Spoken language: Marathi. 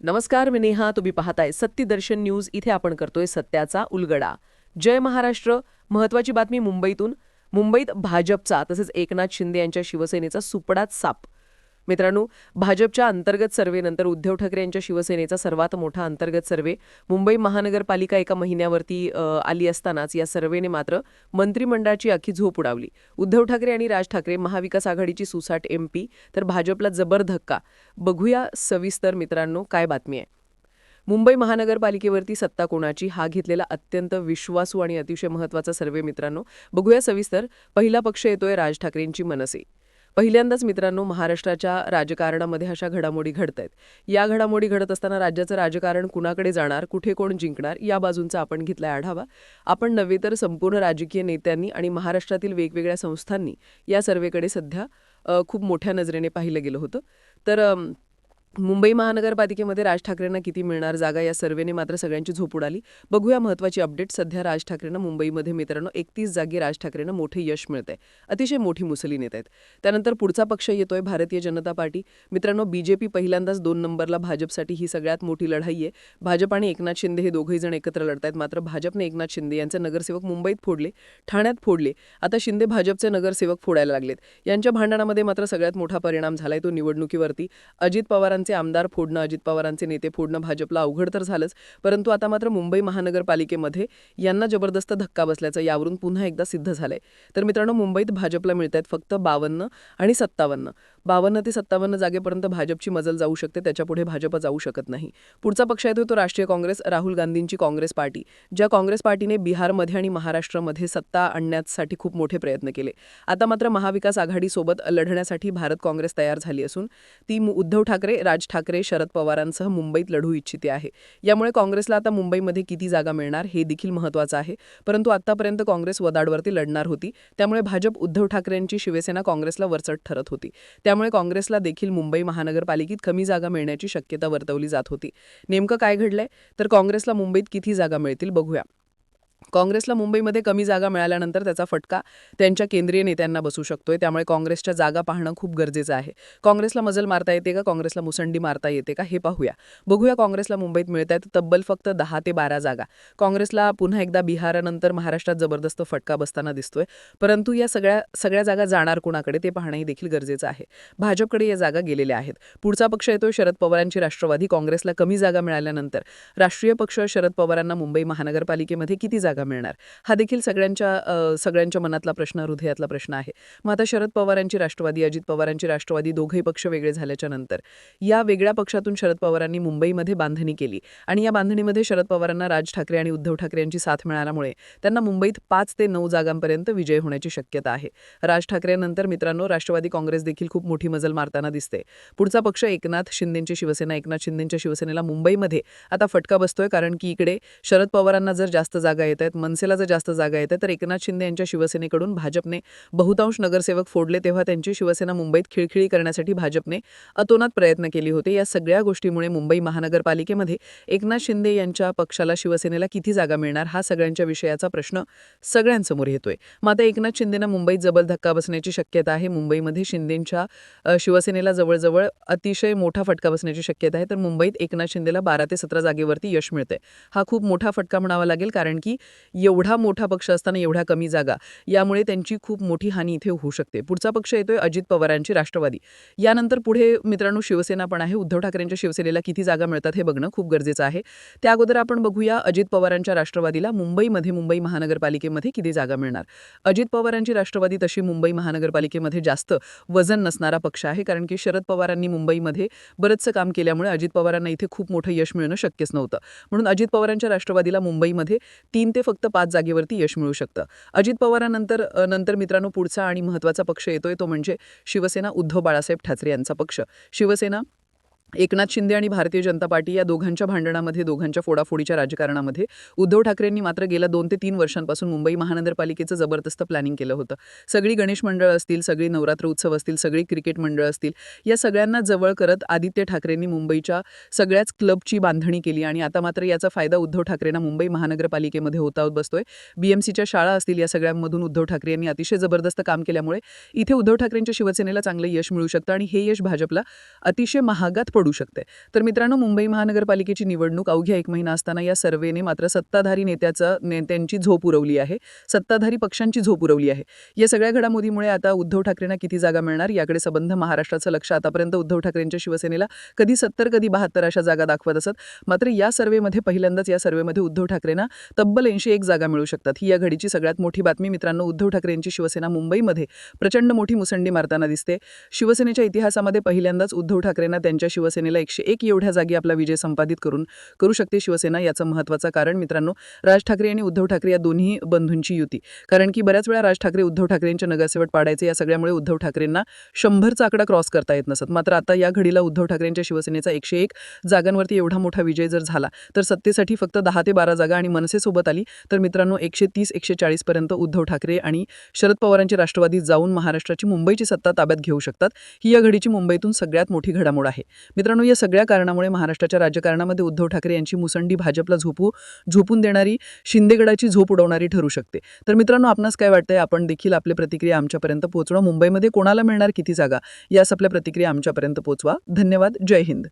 नमस्कार मी नेहा. तुम्ही पाहताय सत्यदर्शन न्यूज. इथे आपण करतोय सत्याचा उलगडा. जय महाराष्ट्र. महत्वाची बातमी मुंबईतून. मुंबईत भाजपचा तसेच एकनाथ शिंदे यांच्या शिवसेनेचा सुपडाच साप. मित्रांनो भाजपच्या अंतर्गत सर्वेनंतर उद्धव ठाकरे यांच्या शिवसेनेचा सर्वात मोठा अंतर्गत सर्वे. मुंबई महानगरपालिका एका महिन्यावरती आली असतानाच या सर्वेने मात्र मंत्रिमंडळाची आखी झोप उडावली. उद्धव ठाकरे आणि राज ठाकरे महाविकास आघाडीची सुसाट एमपी तर भाजपला जबर धक्का. बघूया सविस्तर मित्रांनो काय बातमी आहे. मुंबई महानगरपालिकेवरती सत्ता कोणाची? हा घेतलेला अत्यंत विश्वासू आणि अतिशय महत्त्वाचा सर्वे मित्रांनो. बघूया सविस्तर. पहिला पक्ष येतोय राज ठाकरेंची मनसे. पहिल्यांदाच मित्रांनो महाराष्ट्राच्या राजकारणामध्ये अशा घडामोडी घडत आहेत या घडामोडी घडत असताना राज्याचं राजकारण कुणाकडे जाणार कुठे कोण जिंकणार या बाजूंचा आपण घेतलाय आढावा. आपण नव्हे तर संपूर्ण राजकीय नेत्यांनी आणि महाराष्ट्रातील वेगवेगळ्या संस्थांनी या सर्वेकडे सध्या खूप मोठ्या नजरेने पाहिलं गेलं होतं. तर मुंबई महानगरपालिकेमध्ये राज ठाकरेंना किती मिळणार जागा या सर्वेने मात्र सगळ्यांची झोप उडाली. बघूया महत्वाची अपडेट. सध्या राज ठाकरेंना मुंबईमध्ये मित्रांनो एकतीस जागी राज ठाकरेंना मोठे यश मिळत आहे अतिशय मोठी मुसली नेत आहेत. त्यानंतर पुढचा पक्ष येतोय भारतीय जनता पार्टी. मित्रांनो बीजेपी पहिल्यांदाच दोन नंबरला भाजपसाठी ही सगळ्यात मोठी लढाई आहे. भाजप आणि एकनाथ शिंदे हे दोघेही जण एकत्र आहेत. मात्र भाजपने एकनाथ शिंदे यांचे नगरसेवक मुंबईत फोडले ठाण्यात फोडले. आता शिंदे भाजपचे नगरसेवक फोडायला लागलेत. यांच्या भांडणामध्ये मात्र सगळ्यात मोठा परिणाम झालाय तो निवडणुकीवरती. अजित पवारांचे आमदार फोडणं अजित पवारांचे नेते फोडणं भाजपला अवघड तर झालंच. परंतु आता मात्र मुंबई महानगरपालिकेमध्ये यांना जबरदस्त धक्का बसल्याचं यावरून पुन्हा एकदा सिद्ध झालंय. तर मित्रांनो मुंबईत भाजपला मिळत आहेत फक्त बावन्न आणि सत्तावन्न. बावन्न ते सत्तावन्न जागेपर्यंत भाजपची मजल जाऊ शकते त्याच्यापुढे भाजप जाऊ शकत नाही. पुढचा पक्ष येतो तो राष्ट्रीय काँग्रेस राहुल गांधींची काँग्रेस पार्टी ज्या काँग्रेस पार्टीने बिहारमध्ये आणि महाराष्ट्रामध्ये सत्ता आणण्यासाठी खूप मोठे प्रयत्न केले. आता मात्र महाविकास आघाडीसोबत लढण्यासाठी भारत काँग्रेस तयार झाली असून ती उद्धव ठाकरे राज ठाकरे शरद पवारांसह मुंबईत लढू इच्छिते आहे. यामुळे काँग्रेसला आता मुंबईमध्ये किती जागा मिळणार हे देखील महत्त्वाचं आहे. परंतु आतापर्यंत काँग्रेस वदाडवरती लढणार होती. त्यामुळे भाजप उद्धव ठाकरेंची शिवसेना काँग्रेसला वरचट ठरत होती. त्यामुळे त्यामुळे काँग्रेसला देखील मुंबई महानगरपालिकेत कमी जागा मिळण्याची शक्यता वर्तवली जात होती. नेमकं काय घडलंय? तर काँग्रेसला मुंबईत किती जागा मिळतील बघूया. काँग्रेसला मुंबईमध्ये कमी जागा मिळाल्यानंतर त्याचा फटका त्यांच्या केंद्रीय नेत्यांना बसू शकतोय. त्यामुळे काँग्रेसच्या जागा पाहणं खूप गरजेचं आहे. काँग्रेसला मजल मारता येते का? काँग्रेसला मुसंडी मारता येते का? हे पाहूया. बघूया काँग्रेसला मुंबईत मिळत आहेत तब्बल फक्त दहा ते बारा जागा. काँग्रेसला पुन्हा एकदा बिहारानंतर महाराष्ट्रात जबरदस्त फटका बसताना दिसतोय. परंतु या सगळ्या सगळ्या जागा जाणार कुणाकडे ते पाहणंही देखील गरजेचं आहे. भाजपकडे या जागा गेलेल्या आहेत. पुढचा पक्ष येतो शरद पवारांची राष्ट्रवादी. काँग्रेसला कमी जागा मिळाल्यानंतर राष्ट्रीय पक्ष शरद पवारांना मुंबई महानगरपालिकेमध्ये किती जागा मिळणार. हा देखील सगळ्यांच्या सगळ्यांच्या मनातला प्रश्न हृदयातला प्रश्न आहे. मग आता शरद पवारांची राष्ट्रवादी अजित पवारांची राष्ट्रवादी दोघेही पक्ष वेगळे झाल्याच्यानंतर या वेगळ्या पक्षातून शरद पवारांनी मुंबईमध्ये बांधणी केली. आणि या बांधणीमध्ये शरद पवारांना राज ठाकरे आणि उद्धव ठाकरे यांची साथ मिळाल्यामुळे त्यांना मुंबईत पाच ते नऊ जागांपर्यंत विजय होण्याची शक्यता आहे. राज ठाकरेनंतर मित्रांनो राष्ट्रवादी काँग्रेस देखील खूप मोठी मजल मारताना दिसते. पुढचा पक्ष एकनाथ शिंदेची शिवसेना एकनाथ शिंदेच्या शिवसेनेला मुंबईमध्ये आता फटका बसतोय कारण की इकडे शरद पवारांना जर जास्त जागा येत आहेत मनसेला जर जास्त जागा येत आहेत तर एकनाथ शिंदे यांच्या शिवसेनेकडून भाजपने बहुतांश नगरसेवक फोडले तेव्हा त्यांची शिवसेना मुंबईत खिळखिळी करण्यासाठी भाजपने अतोनात प्रयत्न केले होते. या सगळ्या गोष्टीमुळे मुंबई महानगरपालिकेमध्ये एकनाथ शिंदे यांच्या पक्षाला शिवसेनेला किती जागा मिळणार हा सगळ्यांच्या विषयाचा प्रश्न सगळ्यांसमोर येतोय. मात्र एकनाथ शिंदेना मुंबईत जबल धक्का बसण्याची शक्यता आहे. मुंबईमध्ये शिंदेंच्या शिवसेनेला जवळजवळ अतिशय मोठा फटका बसण्याची शक्यता आहे. तर मुंबईत एकनाथ शिंदेला बारा ते सतरा जागेवरती यश मिळते हा खूप मोठा फटका म्हणावा लागेल कारण की एवढा मोठा पक्ष असताना एवढ्या कमी जागा यामुळे त्यांची खूप मोठी हानी इथे होऊ शकते. पुढचा पक्ष येतोय अजित पवारांची राष्ट्रवादी. यानंतर पुढे मित्रांनो शिवसेना पण आहे. उद्धव ठाकरेंच्या शिवसेनेला किती जागा मिळतात हे बघणं खूप गरजेचं आहे. त्या अगोदर आपण बघूया अजित पवारांच्या राष्ट्रवादीला मुंबईमध्ये मुंबई महानगरपालिकेमध्ये किती जागा मिळणार. अजित पवारांची राष्ट्रवादी तशी मुंबई महानगरपालिकेमध्ये जास्त वजन नसणारा पक्ष आहे कारण की शरद पवारांनी मुंबईमध्ये बरंचसं काम केल्यामुळे अजित पवारांना इथे खूप मोठं यश मिळणं शक्यच नव्हतं. म्हणून अजित पवारांच्या राष्ट्रवादीला मुंबईमध्ये तीन ते फक्त पाच जागेवरती यश मिळू शकतं. अजित पवारानंतर नंतर मित्रांनो पुढचा आणि महत्त्वाचा पक्ष येतोय तो म्हणजे शिवसेना उद्धव बाळासाहेब ठाकरे यांचा पक्ष. शिवसेना एकनाथ शिंदे आणि भारतीय जनता पार्टी या दोघांच्या भांडणामध्ये दोघांच्या फोडाफोडीच्या राजकारणामध्ये उद्धव ठाकरेंनी मात्र गेल्या दोन ते तीन वर्षांपासून मुंबई महानगरपालिकेचं जबरदस्त प्लॅनिंग केलं होतं. सगळी गणेश मंडळ असतील सगळी नवरात्र उत्सव असतील सगळी क्रिकेट मंडळ असतील या सगळ्यांना जवळ करत आदित्य ठाकरेंनी मुंबईच्या सगळ्याच क्लबची बांधणी केली आणि आता मात्र याचा फायदा उद्धव ठाकरेंना मुंबई महानगरपालिकेमध्ये होता बसतोय. बीएमसीच्या शाळा असतील या सगळ्यांमधून उद्धव ठाकरे यांनी अतिशय जबरदस्त काम केल्यामुळे इथे उद्धव ठाकरेंच्या शिवसेनेला चांगलं यश मिळू शकतं आणि हे यश भाजपला अतिशय महागात पडू शकते. तर मित्रांनो मुंबई महानगरपालिकेची निवडणूक अवघ्या एक महिना असताना या सर्वेने मात्र सत्ताधारी नेत्याचं नेत्यांची झोप उरवली आहे. सत्ताधारी पक्षांची झोप उरवली आहे. या सगळ्या घडामोडीमुळे आता उद्धव ठाकरेंना किती जागा मिळणार याकडे संबंध महाराष्ट्राचं लक्ष आतापर्यंत उद्धव ठाकरेंच्या शिवसेनेला कधी सत्तर कधी बहात्तर अशा जागा दाखवत असत. मात्र या सर्वेमध्ये पहिल्यांदाच या सर्वेमध्ये उद्धव ठाकरेंना तब्बल ऐंशी एक जागा मिळू शकतात. ही या घडीची सगळ्यात मोठी बातमी मित्रांनो उद्धव ठाकरेंची शिवसेना मुंबईमध्ये प्रचंड मोठी मुसंडी मारताना दिसते. शिवसेनेच्या इतिहासामध्ये पहिल्यांदाच उद्धव ठाकरेंना त्यांच्या शिवसेना शिवसेनेला एकशे एक एवढ्या जागी आपला विजय संपादित करून करू शकते शिवसेना याचं महत्त्वाचं कारण मित्रांनो राज ठाकरे आणि उद्धव ठाकरे या दोन्ही बंधूंची युती. कारण की बऱ्याच वेळा राज ठाकरे उद्धव ठाकरेंचे नगरसेवट पाडायचे या सगळ्यामुळे उद्धव ठाकरेंना शंभरचा आकडा क्रॉस करता येत नसत. मात्र आता या घडीला उद्धव ठाकरेंच्या शिवसेनेचा एकशे एक जागांवरती एवढा मोठा विजय जर झाला तर सत्तेसाठी फक्त दहा ते बारा जागा आणि मनसेसोबत आली तर मित्रांनो एकशे तीस एकशे चाळीसपर्यंत उद्धव ठाकरे आणि शरद पवारांची राष्ट्रवादी जाऊन महाराष्ट्राची मुंबईची सत्ता ताब्यात घेऊ शकतात. ही या घडीची मुंबईतून सगळ्यात मोठी घडामोड आहे. मित्रांनो या सगळ्या कारणामुळे महाराष्ट्राच्या राजकारणामध्ये उद्धव ठाकरे यांची मुसंडी भाजपला झोपू झोपून देणारी शिंदेगडाची झोप उडवणारी ठरू शकते. तर मित्रांनो आपणास काय वाटतंय? आपण देखील आपली प्रतिक्रिया आमच्यापर्यंत पोहोचणं मुंबईमध्ये कोणाला मिळणार किती जागा? यास आपल्या प्रतिक्रिया आमच्यापर्यंत पोहोचवा. धन्यवाद. जय हिंद.